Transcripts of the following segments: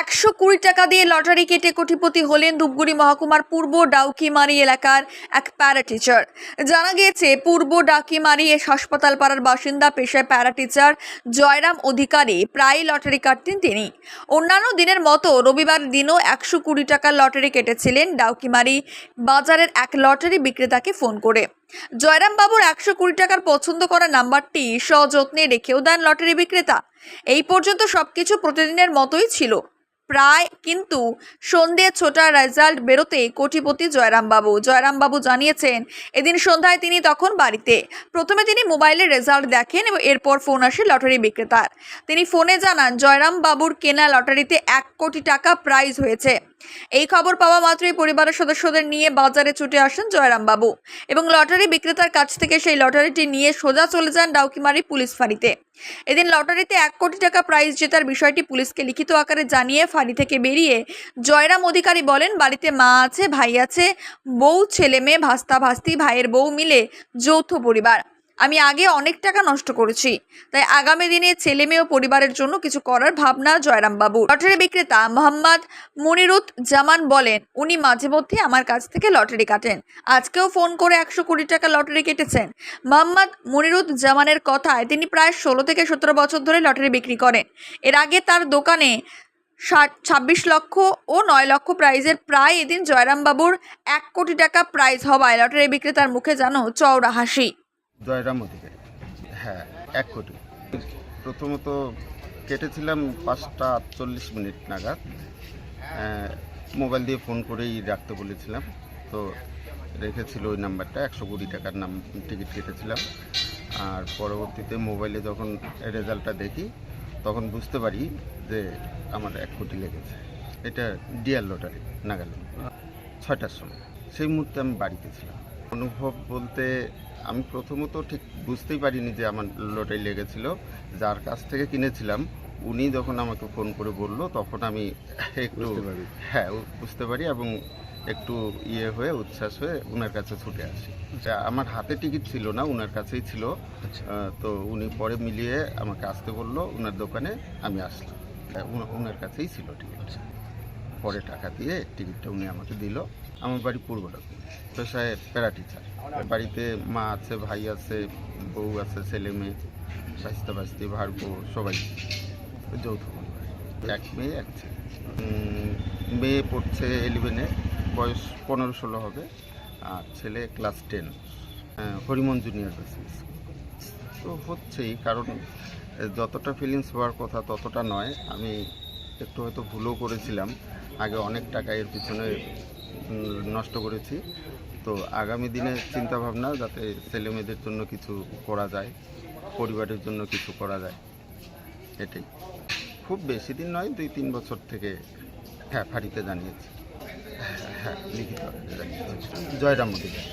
একশো কুড়ি টাকা দিয়ে লটারি কেটে কোটিপতি হলেন ধূপগুড়ি মহকুমার পূর্ব ডাউকিমারি এলাকার এক প্যারা টিচার জানা গিয়েছে, পূর্ব ডাকিমারি হাসপাতাল পাড়ার বাসিন্দা, পেশায় প্যারা টিচার জয়রাম অধিকারী প্রায় লটারি কাটতেন তিনি। অন্যান্য দিনের মতো রবিবার দিনও একশো কুড়ি টাকার লটারি কেটেছিলেন ডাউকিমারি বাজারের এক লটারি বিক্রেতাকে ফোন করে। জয়রাম বাবুর একশো কুড়ি টাকার পছন্দ করা নাম্বারটি সযত্নে রেখেও দেন লটারি বিক্রেতা। এই পর্যন্ত সবকিছু প্রতিদিনের মতোই ছিল। প্রায়, কিন্তু সন্ধে ছোটার রেজাল্ট বেরোতে কোটিপতি জয়রামবাবু। জয়রামবাবু জানিয়েছেন, এদিন সন্ধ্যায় তিনি তখন বাড়িতে। প্রথমে তিনি মোবাইলের রেজাল্ট দেখেন এবং এরপর ফোন আসে লটারি বিক্রেতার। তিনি ফোনে জানান জয়রাম বাবুর কেনা লটারিতে এক কোটি টাকা প্রাইজ হয়েছে। এই খবর পাওয়া মাত্রই পরিবারের সদস্যদের নিয়ে বাজারে ছুটে আসেন জয়রাম বাবু এবং লটারি বিক্রেতার কাছ থেকে সেই লটারিটি নিয়ে সোজা চলে যান ডাউকিমারি পুলিশ ফাঁড়িতে। এদিন লটারিতে এক কোটি টাকা প্রাইজ জেতার বিষয়টি পুলিশকে লিখিত আকারে জানিয়ে ফাঁড়ি থেকে বেরিয়ে জয়রাম অধিকারী বলেন, বাড়িতে মা আছে, ভাই আছে, বউ, ছেলে মেয়ে, ভাস্তা ভাস্তি, ভাইয়ের বউ মিলে যৌথ পরিবার। আমি আগে অনেক টাকা নষ্ট করেছি, তাই আগামী দিনে ছেলে মেয়ে ও পরিবারের জন্য কিছু করার ভাবনা জয়রাম বাবু লটারি বিক্রেতা মোহাম্মদ মনিরুত জামান বলেন, উনি মাঝে মধ্যে আমার কাছ থেকে লটারি কাটেন। আজকেও ফোন করে একশো কোটি টাকা লটারি কেটেছেন। মোহাম্মদ মনিরুত জামানের কথায় তিনি প্রায় ষোলো থেকে সতেরো বছর ধরে লটারি বিক্রি করেন। এর আগে তার দোকানে ষাট, ছাব্বিশ লক্ষ ও নয় লক্ষ প্রাইজের প্রায় এদিন জয়রামবাবুর এক কোটি টাকা প্রাইজ হওয়ায় লটারি বিক্রেতার মুখে যেন চওড়া হাসি। জয়রাম অধিকারী। হ্যাঁ এক কোটি। প্রথমত কেটেছিলাম পাঁচটা আটচল্লিশ মিনিট নাগাদ। মোবাইল দিয়ে ফোন করেই রাখতে বলেছিলাম। তো রেখেছিল ওই নাম্বারটা, একশো কুড়ি টাকার নাম, টিকিট কেটেছিলাম। আর পরবর্তীতে মোবাইলে যখন রেজাল্টটা দেখি তখন বুঝতে পারি যে আমার এক কোটি লেগেছে। এটা ডিয়ার লটারি নাগাল্যান্ড। ছয়টার সময়। সেই মুহূর্তে আমি বাড়িতে ছিলাম। অনুভব বলতে আমি প্রথমত ঠিক বুঝতেই পারিনি যে আমার লটারি লেগেছিল। যার কাছ থেকে কিনেছিলাম উনি যখন আমাকে ফোন করে বলল তখন আমি একটু হ্যাঁ বুঝতে পারি এবং একটু ইয়ে হয়ে উচ্ছ্বাস হয়ে ওনার কাছে ছুটে আসি। তা আমার হাতে টিকিট ছিল না ওনার কাছেই ছিল। তো উনি পরে মিলিয়ে আমাকে আসতে বলল ওনার দোকানে আমি আসলাম। ওনার কাছেই ছিল টিকিট। পরে টাকা দিয়ে টিকিটটা উনি আমাকে দিল। আমার বাড়ি পূর্বটা পেশায় প্যারা টিচার। বাড়িতে মা আছে ভাই আছে বউ আছে ছেলে মেয়ে স্বাস্থ্য বাস্তি ভাড়বো সবাই। যৌথ পরিবার। এক মেয়ে এক ছেলে। মেয়ে পড়ছে ইলেভেনে বয়স পনেরো ষোলো হবে, আর ছেলে ক্লাস টেন হরিমন জুনিয়র বেসিস তো হচ্ছেই, কারণ যতটা ফিলিংস হওয়ার কথা ততটা নয়। আমি একটু হয়তো ভুলও করেছিলাম, আগে অনেক টাকা এর পিছনে নষ্ট করেছি। তো আগামী দিনে চিন্তা ভাবনা যাতে ছেলে মেয়েদের জন্য কিছু করা যায়, পরিবারের জন্য কিছু করা যায়, এটাই। খুব বেশি দিন নয়, দুই তিন বছর থেকে হ্যাঁ ফাঁড়িতে জানিয়েছি। হ্যাঁ লিখিত জয়রাম অধিকারী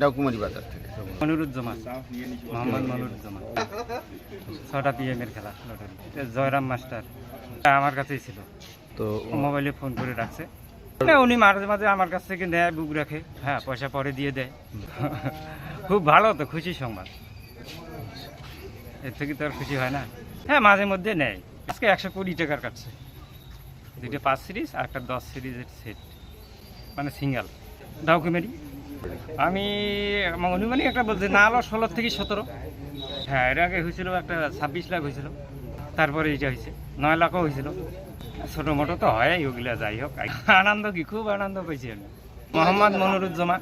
ডাকুমারি বাজার থেকে মনিরুজ্জামান মোহাম্মদ মনিরুজ্জামান। ছটা পিএম এর খেলা লটারি। জয়রাম মাস্টার আমার কাছেই ছিল। তো মোবাইলে ফোন করে রাখছে। না, উনি মাঝে মাঝে আমার কাছ থেকে নেয় বুক রাখে। হ্যাঁ পয়সা পরে দিয়ে দেয়। খুব ভালো তো খুশি সংবাদ। এর থেকে তো আর খুশি হয় না। হ্যাঁ মাঝে মধ্যে নেয়। আজকে একশো কুড়ি টাকার কাটছে দুইটা পাঁচ সিরিজ আর একটা দশ সিরিজের সেট মানে সিঙ্গেল। ডাউকুমেরি আমি অনুমানিক একটা বলছে, না হলো ষোলো থেকে সতেরো। হ্যাঁ এর আগে হয়েছিল একটা ছাব্বিশ লাখ হয়েছিল। তারপরে এইটা হয়েছে, নয় লাখও হয়েছিল। ছোটো মোটো তো হয় ওগুলা যাই হোক। আনন্দ কি, খুব আনন্দ পাইছি আমি। মোহাম্মদ মনিরুজ্জামান।